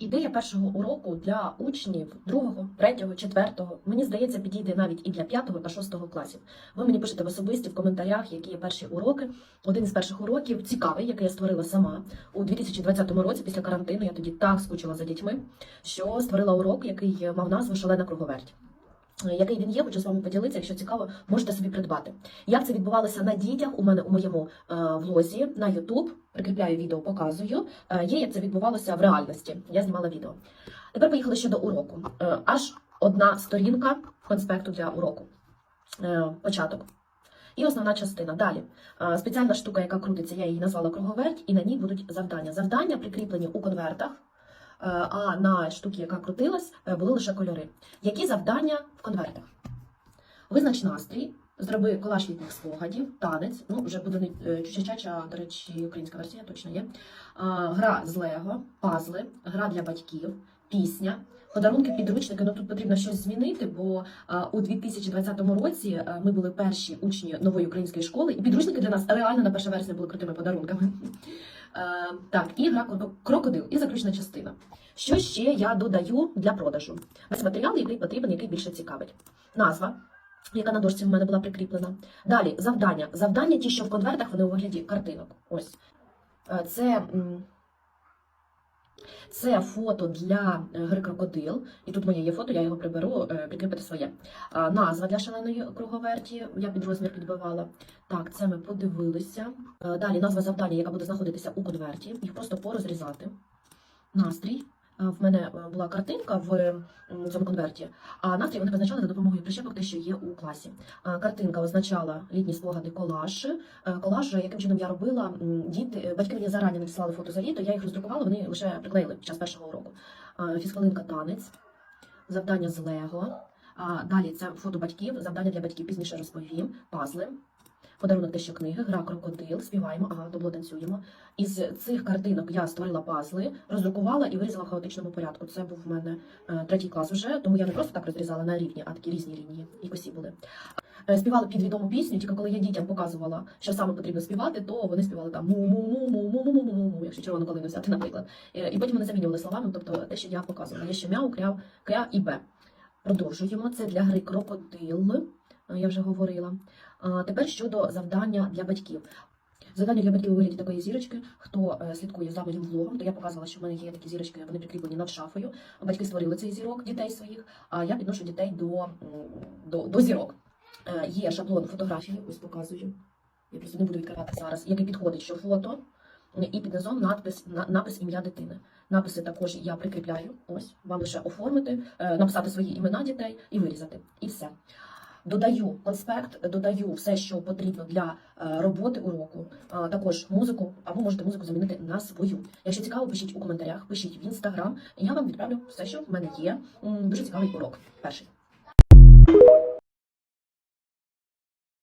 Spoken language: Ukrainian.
Ідея першого уроку для учнів другого, третього, четвертого, мені здається, підійде навіть і для п'ятого та шостого класів. Ви мені пишете в особисті в коментарях, які є перші уроки. Один із перших уроків цікавий, який я створила сама у 2020 році після карантину. Я тоді так скучила за дітьми, що створила урок, який мав назву Шалена круговерть. Який він є, хочу з вами поділитися. Якщо цікаво, можете собі придбати. Як це відбувалося на дітях у мене у моєму е, влозі на YouTube. Прикріпляю відео, показую. Е, є як це відбувалося в реальності. Я знімала відео. Тепер поїхали ще до уроку. Е, аж одна сторінка конспекту для уроку. Початок. І основна частина. Далі спеціальна штука, яка крутиться, я її назвала круговерть, і на ній будуть завдання. Завдання прикріплені у конвертах. Е, А на штуці, яка крутилась, е, були лише кольори. Які завдання в конвертах? Визнач настрій, зроби колаж літніх спогадів, танець. Ну, вже буде е, чучачача, до речі, українська версія точно є. Гра з Лего, пазли, гра для батьків, пісня. Подарунки, підручники, ну тут потрібно щось змінити, бо а, у 2020 році а, ми були перші учні нової української школи, і підручники для нас реально на 1 вересня були крутими подарунками. Е, так, і гра крокодил, і заключна частина. Що ще я додаю для продажу? Весь матеріал, який потрібен, який більше цікавить. Назва, яка на дошці в мене була прикріплена. Далі завдання. Завдання, ті, що в конвертах, вони у вигляді картинок. Ось. Е, Це, це фото для е, гри крокодил. І тут моє є фото, я його приберу, підкріпити своє. Назва для шаленої круговерті. Я під розмір підбивала. Так, це ми подивилися. Е, Далі назва завдання, яка буде знаходитися у конверті. Їх просто порозрізати. Настрій. Е, В мене е, була картинка в цьому конверті, а настрій вони позначали за допомогою прищепок, те, що є у класі. Е, Картинка означала літні спогади колаж. Колаж, яким чином я робила, діти, батьки мені зарані надіслали фото за літо, я їх роздрукувала, вони лише приклеїли під час першого уроку. Фізхвилинка танець, завдання з Лего. Далі це фото батьків, завдання для батьків пізніше розповім, пазли. Подарунок те, що книги, гра крокодил, співаємо, ага, добло танцюємо. Із цих картинок я створила пазли, роздрукувала і вирізала в хаотичному порядку. Це був в мене е, третій клас вже, тому я не просто так розрізала на рівні, а такі різні лінії і косі були. Е, Співали під відому пісню, тільки коли я дітям показувала, що саме потрібно співати, то вони співали там му му му му му му му му якщо червону калину взяти, наприклад. Е, І потім вони замінювали словами, тобто те, що я показувала. Є ще мяу, кряв, кря і бе. Продовжуємо. Це для гри крокодил. Е, Я вже говорила. Тепер щодо завдання для батьків. Завдання для батьків у вигляді такої зірочки. Хто е, слідкує за моїм влогом, то я показувала, що в мене є такі зірочки, вони прикріплені над шафою. Батьки створили цей зірок дітей своїх, а я підношу дітей до, до, до зірок. Е, Є шаблон фотографії, ось показую. Я просто не буду відкривати зараз, який підходить, що фото, і під низом надпис, напис ім'я дитини. Написи також я прикріпляю. Ось вам лише оформити, написати свої імена дітей і вирізати. І все. Додаю конспект, додаю все, що потрібно для е, роботи уроку, також музику, або можете музику замінити на свою. Якщо цікаво, пишіть у коментарях, пишіть в інстаграм, я вам відправлю все, що в мене є. Дуже цікавий урок. Перший.